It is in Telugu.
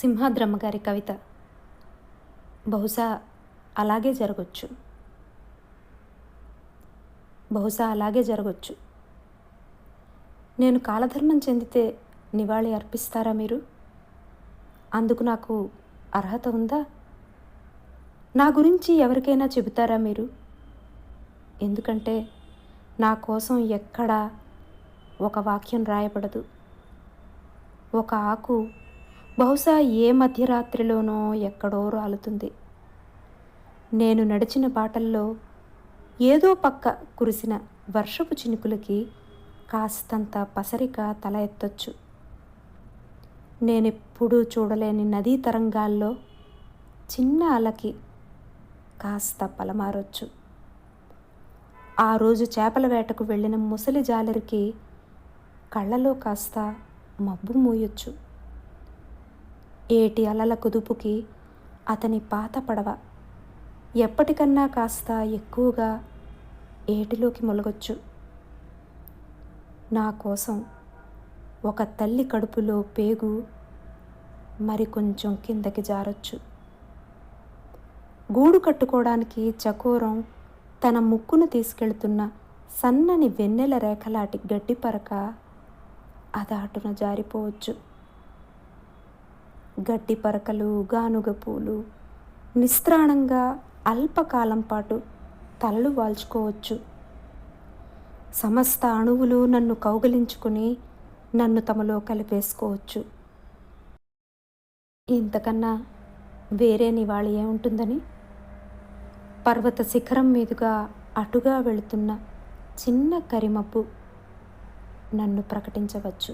సింహాద్రమ్మ గారి కవిత. బహుశా అలాగే జరగచ్చు. బహుశా అలాగే జరగచ్చు. నేను కాలధర్మం చెందితే నివాళి అర్పిస్తారా మీరు? అందుకు నాకు అర్హత ఉందా? నా గురించి ఎవరికైనా చెబుతారా మీరు? ఎందుకంటే నా కోసం ఎక్కడా ఒక వాక్యం రాయబడదు. ఒక ఆకు బహుశా ఏ మధ్యరాత్రిలోనో ఎక్కడో రాలుతుంది. నేను నడిచిన బాటల్లో ఏదో పక్క కురిసిన వర్షపు చినుకులకి కాస్తంత పసరిక తల ఎత్తొచ్చు. నేనెప్పుడూ చూడలేని నదీ తరంగాల్లో చిన్న అలకి కాస్త పలమారొచ్చు. ఆ రోజు చేపల వేటకు వెళ్ళిన ముసలి జాలరికి కళ్ళలో కాస్త మబ్బు మూయొచ్చు. ఏటి అలల కుదుపుకి అతని పాత పడవ. ఎప్పటికన్నా కాస్త ఎక్కువగా ఏటిలోకి మొలగొచ్చు. నా కోసం ఒక తల్లి కడుపులో పేగు మరి కొంచెం కిందకి జారొచ్చు. గూడు కట్టుకోవడానికి చకోరం తన ముక్కును తీసుకెళ్తున్న సన్నని వెన్నెల రేఖలాటి గడ్డి పరక అదాటున జారిపోవచ్చు. గడ్డి పరకలు గానుగ పూలు. నిస్త్రాణంగా అల్పకాలం పాటు తలలు వాల్చుకోవచ్చు. సమస్త అణువులు నన్ను కౌగిలించుకుని నన్ను తమలో కలిపేసుకోవచ్చు. ఇంతకన్నా వేరే నివాళి ఏముంటుందని? పర్వత శిఖరం మీదుగా అటుగా వెళుతున్న చిన్న కరిమబ్బు నన్ను ప్రకటించవచ్చు.